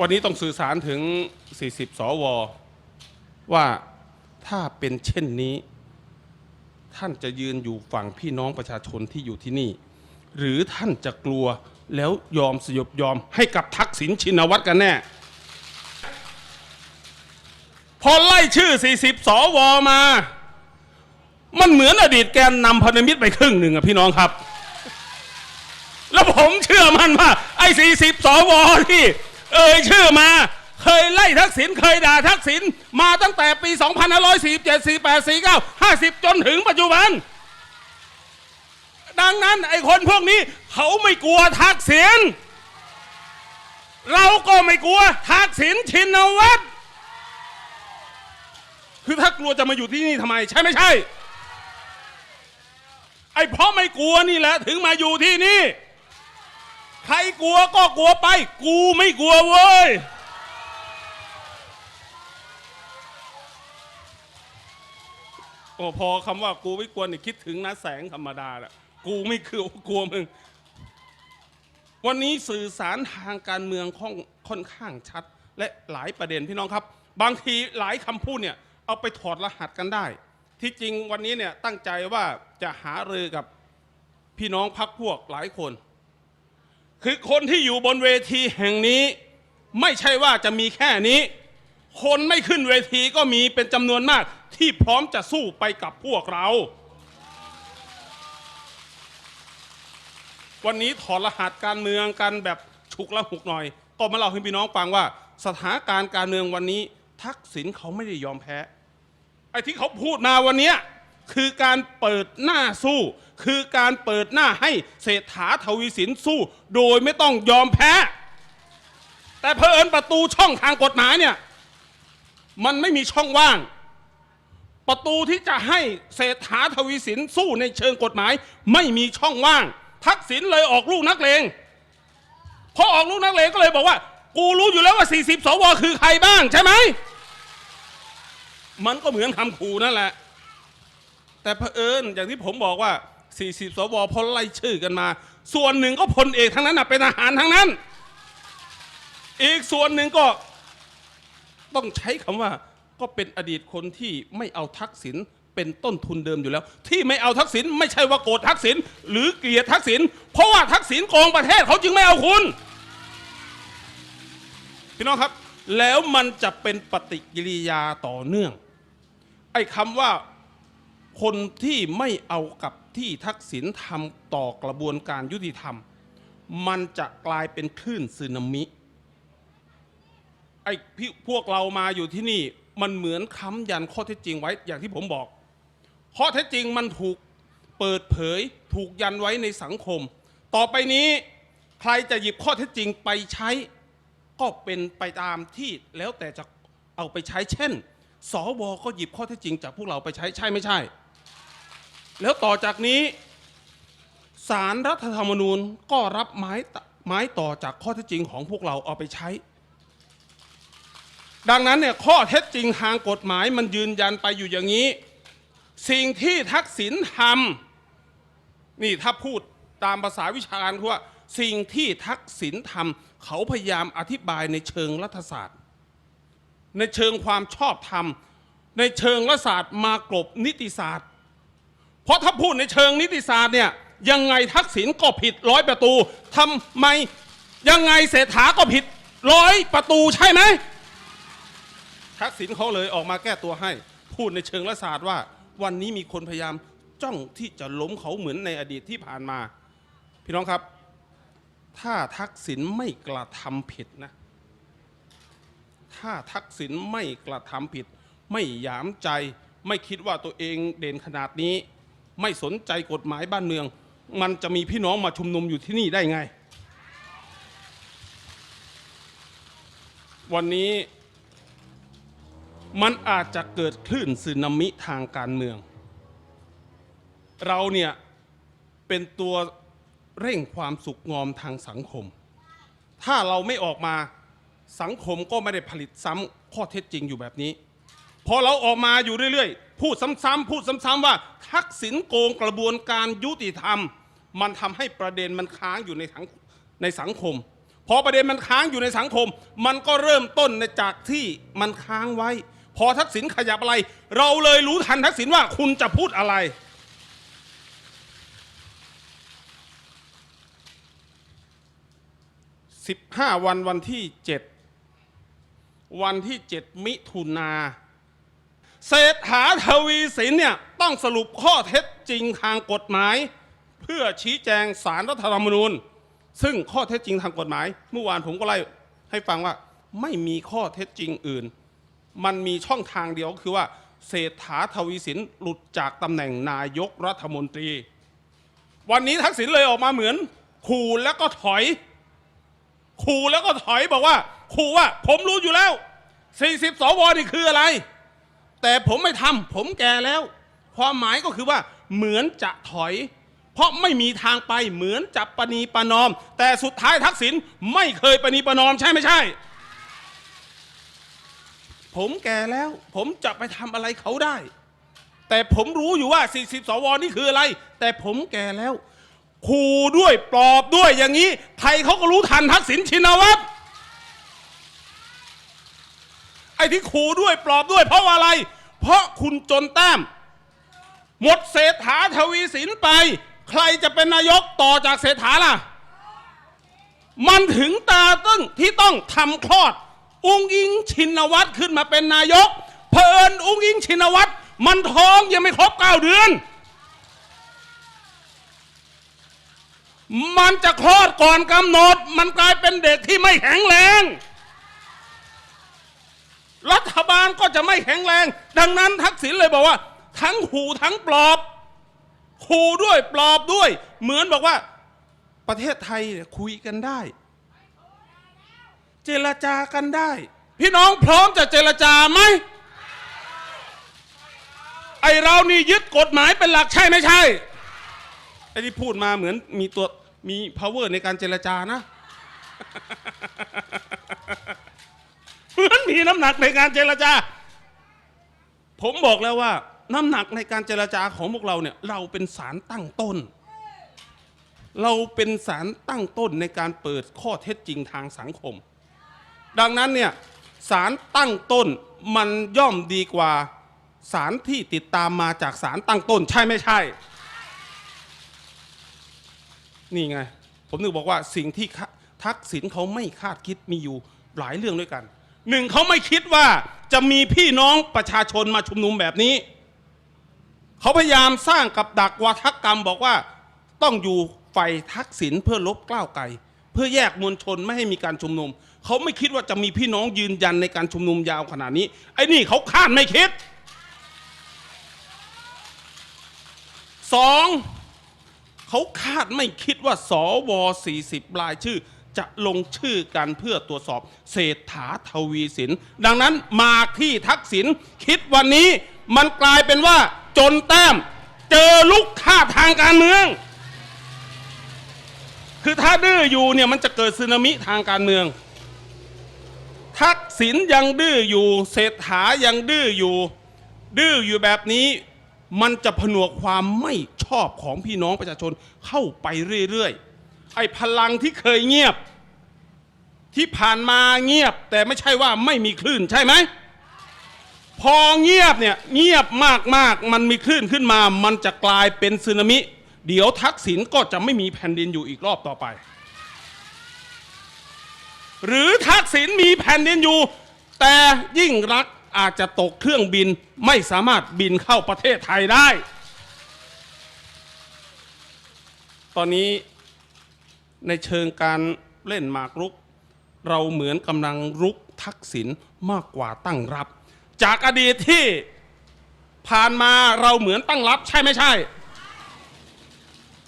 วันนี้ต้องสื่อสารถึง 40 สว ว่าถ้าเป็นเช่นนี้ ท่านจะยืนอยู่ฝั่งพี่น้องประชาชนที่อยู่ที่นี่ หรือท่านจะกลัวแล้วยอมสยบยอมให้กับทักษิณชินวัตรกันแน่ พอไล่ชื่อ 40 สวมา มันเหมือนอดีตแกนนำพันธมิตรไปครึ่งหนึ่งอะพี่น้องครับ แล้วผมเชื่อมันว่าไอ้สี่สิบสวที่ เอ่ยชื่อมา เคยไล่ทักษิณเคยด่าทักษิณมาตั้งแต่ปี 2547 48 49 50 จนถึงปัจจุบัน ดังนั้นไอ้คนพวกนี้เขาไม่กลัวทักษิณเราก็ไม่กลัวทักษิณชินวัตรคือถ้ากลัวจะมาอยู่ที่นี่ทำไม ใช่ไม่ใช่ ไอ้เพราะไม่กลัวนี่แหละถึงมาอยู่ที่นี่ ใครกลัวก็กลัวไป กูไม่กลัวเว้ย โอ้พอคำว่ากูไม่กลัวนี่คิดถึงนะแสงธรรมดาแหละกูไม่คือกลัวมึง วันนี้สื่อสารทางการเมืองค่อนค่อนข้างชัด และหลายประเด็นพี่น้องครับ บางทีหลายคำพูดเนี่ย เอาไปถอดรหัสกันได้ ที่จริงวันนี้เนี่ยตั้งใจว่าจะหารือกับพี่น้องพักพวกหลายคน คือคนที่อยู่บนเวทีแห่งนี้ ไม่ใช่ว่าจะมีแค่นี้ คนไม่ขึ้นเวทีก็มีเป็นจำนวนมากที่พร้อมจะสู้ไปกับพวกเรา วันนี้ถอดรหัสการเมืองกันแบบฉุกละหุกหน่อย ก็มาเล่าให้พี่น้องฟังว่า สถานการณ์การเมืองวันนี้ ทักษิณเขาไม่ได้ยอมแพ้ไอ้ที่เขาพูดมาวันเนี้ย คือการเปิดหน้าสู้ คือการเปิดหน้าให้เศรษฐาทวีสินสู้ โดยไม่ต้องยอมแพ้ แต่เพอเอิญประตูช่องทางกฎหมายเนี่ย มันไม่มีช่องว่าง ประตูที่จะให้เศรษฐาทวีสินสู้ในเชิงกฎหมาย ไม่มีช่องว่าง ทักษิณเลยออกลูกนักเลงพอออกลูกนักเลงก็เลยบอกว่า กูรู้อยู่แล้วว่า 40 สว คือใครบ้างใช่ไหม มันก็เหมือนคำขู่นั่นแหละ แต่เผอิญอย่างที่ผมบอกว่า 40 สวพอไล่ชื่อกันมา ส่วนหนึ่งก็พลเอกทั้งนั้นนะเป็นทหารทั้งนั้น อีกส่วนหนึ่งก็ต้องใช้คำว่าก็เป็นอดีตคนที่ไม่เอาทักษิณเป็นต้นทุนเดิมอยู่แล้ว ที่ไม่เอาทักษิณไม่ใช่ว่าโกรธทักษิณหรือเกลียดทักษิณเพราะว่าทักษิณโกงประเทศเขาจึงไม่เอาคุณพี่น้องครับ แล้วมันจะเป็นปฏิกิริยาต่อเนื่อง ไอ้คำว่า คนที่ไม่เอากับที่ทักษิณทำต่อกระบวนการยุติธรรม มันจะกลายเป็นคลื่นสึนามิไอ้พี่พวกเรามาอยู่ที่นี่มันเหมือนค้ำยันข้อเท็จจริงไว้อย่างที่ผมบอกข้อเท็จจริงมันถูกเปิดเผยถูกยันไว้ในสังคม ต่อไปนี้ใครจะหยิบข้อเท็จจริงไปใช้ ก็เป็นไปตามที่แล้วแต่จะเอาไปใช้เช่นสวก็หยิบข้อเท็จจริงจากพวกเราไปใช้ใช่ไม่ใช่ แล้วต่อจากนี้สารรัฐธรรมนูญก็รับไม้ตไม้ต่อจากข้อเท็จจริงของพวกเราเอาไปใช้ ดังนั้นเนี่ยข้อเท็จจริงทางกฎหมายมันยืนยันไปอยู่อย่างนี้ สิ่งที่ทักษิณทำนี่ถ้าพูดตามภาษาวิชาการคือว่าสิ่งที่ทักษิณทำเขาพยายามอธิบายในเชิงรัฐศาสตร์ ในเชิงความชอบธรรม ในเชิงรัฐศาสตร์มากลบนิติศาสตร์ เพราะถ้าพูดในเชิงนิติศาสตร์เนี่ยยังไงทักษิณก็ผิดร้อยประตูทำไมยังไงเศรษฐาก็ผิดร้อยประตูใช่ไหมทักษิณเขาเลยออกมาแก้ตัวให้ พูดในเชิงรัฐศาสตร์ว่า วันนี้มีคนพยายามจ้องที่จะล้มเขาเหมือนในอดีตที่ผ่านมา พี่น้องครับ ถ้าทักษิณไม่กระทำผิดนะ ถ้าทักษิณไม่กระทำผิด ไม่หยามใจ ไม่คิดว่าตัวเองเด่นขนาดนี้ ไม่สนใจกฎหมายบ้านเมือง มันจะมีพี่น้องมาชุมนุมอยู่ที่นี่ได้ไง วันนี้มันอาจจะเกิดคลื่นสึนามิทางการเมือง เราเนี่ยเป็นตัวเร่งความสุขงอมทางสังคม ถ้าเราไม่ออกมาสังคมก็ไม่ได้ผลิตซ้ำข้อเท็จจริงอยู่แบบนี้ พอเราออกมาอยู่เรื่อยๆ พูดซ้ำๆพูดซ้ำๆว่า ทักษิณโกงกระบวนการยุติธรรม มันทำให้ประเด็นมันค้างอยู่ในสังในสังคม พอประเด็นมันค้างอยู่ในสังคม มันก็เริ่มต้นในจากที่มันค้างไว้ พอทักษิณขยับอะไร เราเลยรู้ทันทักษิณว่าคุณจะพูดอะไร 15 วันวันที่ 7 วันที่ 7 มิถุนา เศรษฐาทวีสินเนี่ยต้องสรุปข้อเท็จจริงทางกฎหมาย เพื่อชี้แจงสารรัฐธรรมนูญ ซึ่งข้อเท็จจริงทางกฎหมาย เมื่อวานผมก็ไล่ให้ฟังว่าไม่มีข้อเท็จจริงอื่น มันมีช่องทางเดียวก็คือว่า เศรษฐาทวีสินหลุดจากตำแหน่งนายกรัฐมนตรี วันนี้ทักษิณเลยออกมาเหมือนขู่แล้วก็ถอยขู่แล้วก็ถอยบอกว่าขู่ว่า ผมรู้อยู่แล้ว 40สวนี่คืออะไร แต่ผมไม่ทำผมแก่แล้ว ความหมายก็คือว่าเหมือนจะถอย เพราะไม่มีทางไปเหมือนจะปณีประนอม แต่สุดท้ายทักษิณไม่เคยปณีประนอมใช่ไม่ใช่ ผมแก่แล้ว ผมจะไปทำอะไรเขาได้ แต่ผมรู้อยู่ว่า 40 สวนี่คืออะไร แต่ผมแก่แล้วขู่ด้วยปลอบด้วยอย่างนี้ ใครเขาก็รู้ทันทักษิณชินวัตรไอ้ที่ขู่ด้วยปลอบด้วยเพราะว่าอะไร เพราะคุณจนแต้ม หมดเศรษฐาทวีสินไป ใครจะเป็นนายกต่อจากเศรษฐาล่ะ มันถึงตาตึ้งที่ต้องทำคลอด อุ้งอิงชินวัตรขึ้นมาเป็นนายก เพอิญอุ้งอิงชินวัตรมันท้องยังไม่ครบเก้าเดือน มันจะคลอดก่อนกำหนด มันกลายเป็นเด็กที่ไม่แข็งแรง รัฐบาลก็จะไม่แข็งแรง ดังนั้นทักษิณเลยบอกว่า ทั้งหูทั้งปลอบขู่ด้วยปลอบด้วย เหมือนบอกว่า ประเทศไทยเนี่ยคุยกันได้ เจรจากันได้ พี่น้องพร้อมจะเจรจาไหมไอเรานี่ยึดกฎหมายเป็นหลักใช่ไม่ใช่ไอที่พูดมาเหมือนมีตัวมี power ในการเจรจานะ มีน้ำหนักในการเจรจา ผมบอกแล้วว่า น้ำหนักในการเจรจาของพวกเราเนี่ย เราเป็นสารตั้งต้น เราเป็นสารตั้งต้นในการเปิดข้อเท็จจริงทางสังคม ดังนั้นเนี่ยสารตั้งต้นมันย่อมดีกว่าสารที่ติดตามมาจากสารตั้งต้น ใช่ไม่ใช่ นี่ไง ผมนึกบอกว่าสิ่งที่ทักษิณเขาไม่คาดคิดมีอยู่หลายเรื่องด้วยกัน หนึ่งเขาไม่คิดว่าจะมีพี่น้องประชาชนมาชุมนุมแบบนี้ เขาพยายามสร้างกับดักวาทกรรมบอกว่าต้องอยู่ฝ่ายทักษิณเพื่อลบกล้าวไกลเพื่อแยกมวลชนไม่ให้มีการชุมนุม เขาไม่คิดว่าจะมีพี่น้องยืนยันในการชุมนุมยาวขนาดนี้ ไอ้นี่เขาคาดไม่คิดสองเขาคาดไม่คิดว่าสว40รายชื่อ จะลงชื่อกันเพื่อตรวจสอบเศรษฐาทวีสิน ดังนั้นมาที่ทักษิณคิดวันนี้มันกลายเป็นว่าจนแต้มเจอลูกค่าทางการเมือง คือถ้าดื้ออยู่เนี่ยมันจะเกิดสึนามิทางการเมือง ทักษิณยังดื้ออยู่ เศรษฐายังดื้ออยู่ ดื้ออยู่แบบนี้มันจะผนวกความไม่ชอบของพี่น้องประชาชนเข้าไปเรื่อยๆ ไอ้พลังที่เคยเงียบ ที่ผ่านมาเงียบ แต่ไม่ใช่ว่าไม่มีคลื่นใช่ไหม พอเงียบเนี่ยเงียบมากๆมันมีคลื่นขึ้นมา มันจะกลายเป็นสึนามิ เดี๋ยวทักษิณก็จะไม่มีแผ่นดินอยู่อีกรอบต่อไป หรือทักษิณมีแผ่นดินอยู่ แต่ยิ่งรักอาจจะตกเครื่องบินไม่สามารถบินเข้าประเทศไทยได้ ตอนนี้ ในเชิงการเล่นหมากรุก เราเหมือนกำลังรุกทักษิณมากกว่าตั้งรับ จากอดีตที่ผ่านมาเราเหมือนตั้งรับใช่ไม่ใช่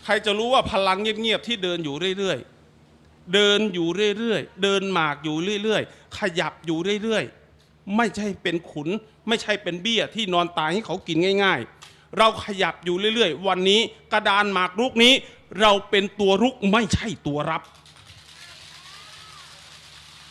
ใครจะรู้ว่าพลังเงียบๆที่เดินอยู่เรื่อยๆ เดินอยู่เรื่อยๆ เดินหมากอยู่เรื่อยๆ ขยับอยู่เรื่อยๆ ไม่ใช่เป็นขุน ไม่ใช่เป็นเบี้ยที่นอนตายให้เขากินง่าย ๆ เราขยับอยู่เรื่อยๆ วันนี้กระดานหมากรุกนี้ เราเป็นตัวรุกไม่ใช่ตัวรับ